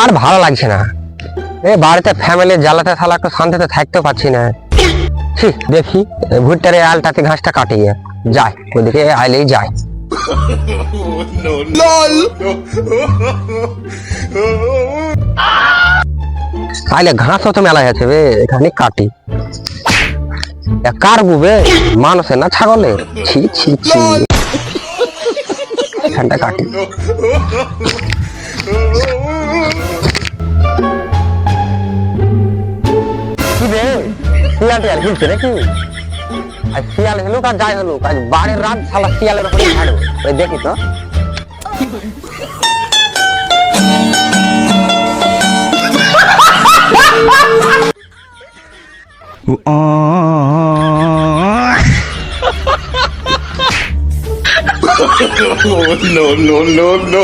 আর ভালো লাগছে না। এ বাড়িতে ফ্যামিলির জ্বালাতে থালা একটু শান্তিতে থাকতে পারছি না। ছি, দেখি ভুট্টার আলটাতে ঘাসটা কাটিয়ে যায় ওদিকে আইলেই যায়। আইলে ঘাসও তো মেলা আছে বে এখানে কাটি। কার গুবে? মানুষের না ছাগলের ছি ছি ছি। এখানটা কাটি। কি রে শিয়াল টিয়াল হিলছে নাকি আর শিয়াল হেলুক আর যাই হলুক আজ বাড়ির রাত শালা শিয়ালের ওপরে ছাড়ো ওই দেখি তো no, no, no, no.